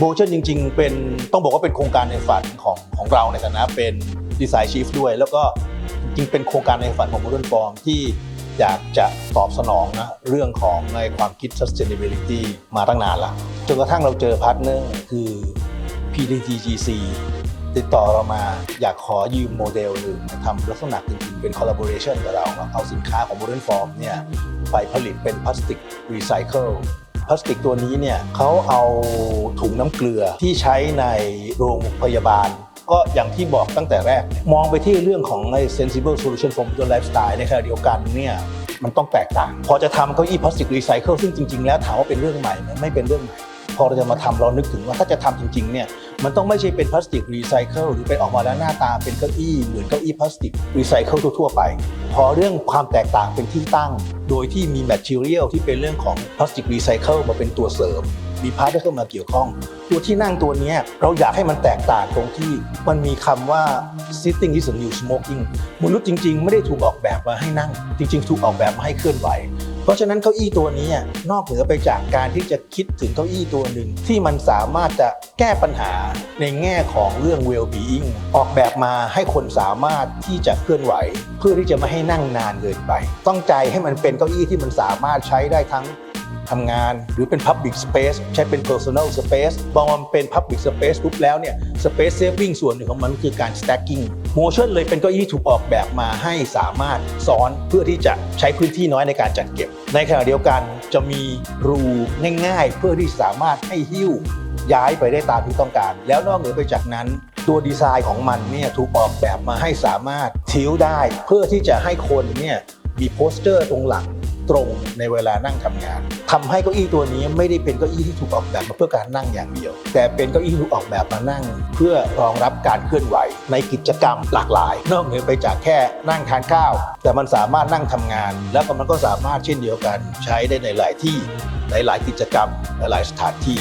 โมชั่นจริง ๆ เป็นต้องบอกว่าเป็นโครงการในฝันของของเราในฐานะเป็นดีไซน์ชีฟด้วย แล้วก็จริงเป็นโครงการในฝันของ Modern Form ที่อยากจะตอบสนองนะเรื่องของในความคิด sustainability มาตั้งนานละจนกระทั่งเราเจอพาร์ทเนอร์คือ PTTGC ติดต่อเรามาอยากขอยืมโมเดลหนึ่งมาทำลักษณะจริงๆเป็น collaboration กับเราเอาสินค้าของ Modern Form เนี่ยไปผลิตเป็นพลาสติกรีไซเคิล พลาสติกตัวนี้เนี่ยเขาเอาถุงน้ำเกลือที่ใช้ในโรงพยาบาล ก็อย่างที่บอกตั้งแต่แรก มองไปที่เรื่องของไอ้ sensible solution for modern lifestyle ในขณะเดียวกันเนี่ยมันต้องแตกต่าง พอจะทำเก้าอี้พลาสติกรีไซเคิลซึ่งจริง ๆ แล้วถามว่าเป็นเรื่องใหม่ไหมไม่เป็นเรื่องใหม่พอเราจะมาทำเรานึกถึงว่าถ้าจะทำจริงๆเนี่ยมันต้องไม่ใช่เป็นพลาสติกรีไซเคิลหรือเป็นออกมาแล้วหน้าตาเป็นเก้าอี้เหมือนเก้าอี้พลาสติกรีไซเคิลทั่วๆไป พอเรื่องความแตกต่างเป็นที่ตั้ง โดยที่มีแมทเทียลที่เป็นเรื่องของพลาสติกรีไซเคิลมาเป็นตัวเสริม มีพาร์ทที่เข้ามาเกี่ยวข้อง ตัวที่นั่งตัวนี้เราอยากให้มันแตกต่างตรงที่มันมีคำว่า sitting is a new smoking มนุษย์จริง ๆ ไม่ได้ถูกออกแบบมาให้นั่ง จริง ๆ ถูกออกแบบมาให้เคลื่อนไหว เพราะฉะนั้นเก้าอี้ตัวนี้นอกเหนือไปจากการที่จะคิดถึงเก้าอี้ตัวหนึ่งที่มันสามารถจะแก้ปัญหาในแง่ของเรื่อง well-being ออกแบบมาให้คนสามารถที่จะเคลื่อนไหว เพื่อที่จะไม่ให้นั่งนานเกินไป ต้องใจให้มันเป็นเก้าอี้ที่มันสามารถใช้ได้ทั้ง ทำงานหรือเป็น Public Space ใช้เป็น Personal Space บางวันเป็น Public Space ปุ๊บแล้วเนี่ย Space Saving ส่วนหนึ่งของมันคือการ Stacking Motion เลยเป็นเก้าอี้ถูกออกแบบมาให้สามารถซ้อนเพื่อที่จะใช้พื้นที่น้อยในการจัดเก็บ ในขณะเดียวกันจะมีรูง่ายๆ เพื่อที่สามารถให้หิ้วย้ายไปได้ตามที่ต้องการ แล้วนอกเหนือไปจากนั้นตัวดีไซน์ของมันเนี่ยถูกออกแบบมาให้สามารถทิวได้ เพื่อที่จะให้คนเนี่ยมีโพสเจอร์ตรงหลัง ตรงในเวลานั่งทำงานทำให้เก้าอี้ตัวนี้ไม่ได้เป็นเก้าอี้ที่ถูกออกแบบมาเพื่อการนั่งอย่างเดียว แต่เป็นเก้าอี้ที่ถูกออกแบบมานั่ง เพื่อรองรับการเคลื่อนไหว ในกิจกรรมหลากหลาย นอกเหนือไปจากแค่นั่งทานข้าว แต่มันสามารถนั่งทำงาน แล้วก็มันก็สามารถเช่นเดียวกัน ใช้ได้ในหลายที่ในหลายกิจกรรมในหลายสถานที่